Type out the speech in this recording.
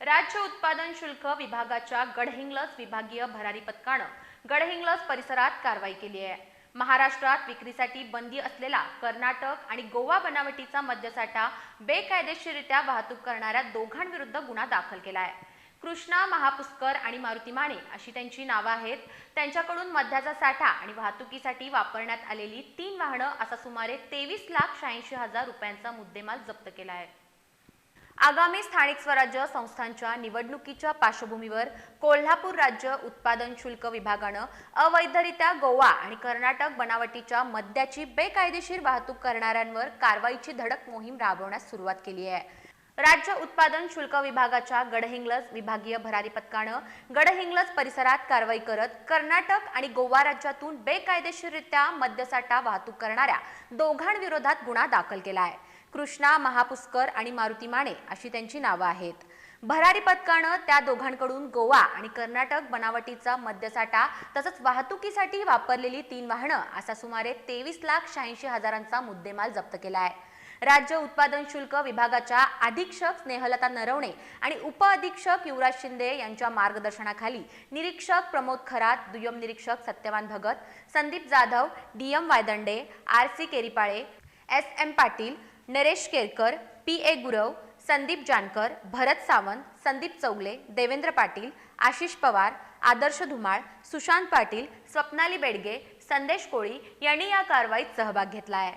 राज्य उत्पादन शुल्क विभागाच्या गडहिंग्लज विभागीय भरारी पथकानं गडहिंग्लज परिसरात कारवाई केली आहे. महाराष्ट्रात विक्रीसाठी बंदी असलेला कर्नाटक आणि गोवा बनावटीचा मद्यसाठा बेकायदेशीररित्या वाहतूक करणाऱ्या दोघांविरुद्ध गुन्हा दाखल केला आहे. कृष्णा महापुष्कर आणि मारुती माने अशी त्यांची नावं आहेत. त्यांच्याकडून मद्याचा साठा आणि वाहतुकीसाठी वापरण्यात आलेली तीन वाहनं असा सुमारे तेवीस लाख शहाऐंशी हजार रुपयांचा मुद्देमाल जप्त केला आहे. आगामी स्थानिक स्वराज्य संस्थांच्या निवडणुकीच्या पार्श्वभूमीवर कोल्हापूर राज्य उत्पादन शुल्क विभागानं अवैधरित्या गोवा आणि कर्नाटक बनावटीच्या मद्याची बेकायदेशीर वाहतूक करणाऱ्यांवर कारवाईची धडक मोहीम राबवण्यास सुरुवात केली आहे. राज्य उत्पादन शुल्क विभागाच्या गडहिंग्लज विभागीय भरारी पथकानं गडहिंग्लज परिसरात कारवाई करत कर्नाटक आणि गोवा राज्यातून बेकायदेशीररित्या मद्यसाठा वाहतूक करणाऱ्या दोघांविरोधात गुन्हा दाखल केला आहे. कृष्णा महापुष्कर आणि मारुती माने अशी त्यांची नावं आहेत. भरारी पथकानं त्या दोघांकडून गोवा आणि कर्नाटक बनावटीचा मद्यसाठा तसंच वाहतुकीसाठी वापरलेली तीन वाहनं असा सुमारे तेवीस लाख शहाऐंशी हजारांचा मुद्देमाल जप्त केला आहे. राज्य उत्पादन शुल्क विभागाच्या अधीक्षक स्नेहलता नरवणे आणि उपअधीक्षक युवराज शिंदे यांच्या मार्गदर्शनाखाली निरीक्षक प्रमोद खरात दुय्यम निरीक्षक Satyavan Bhagat Sandeep Jadhav D M Waydande R C Keripale S M Patil Naresh Kerkar P A Gurav Sandeep Jankar Bharat Sawant Sandeep Chougule Devendra Patil Ashish Pawar Adarsh Dhumal Sushant Patil Swapnali Bedge Sandesh Koli यांनी या कारवाईत सहभाग घेतला आहे.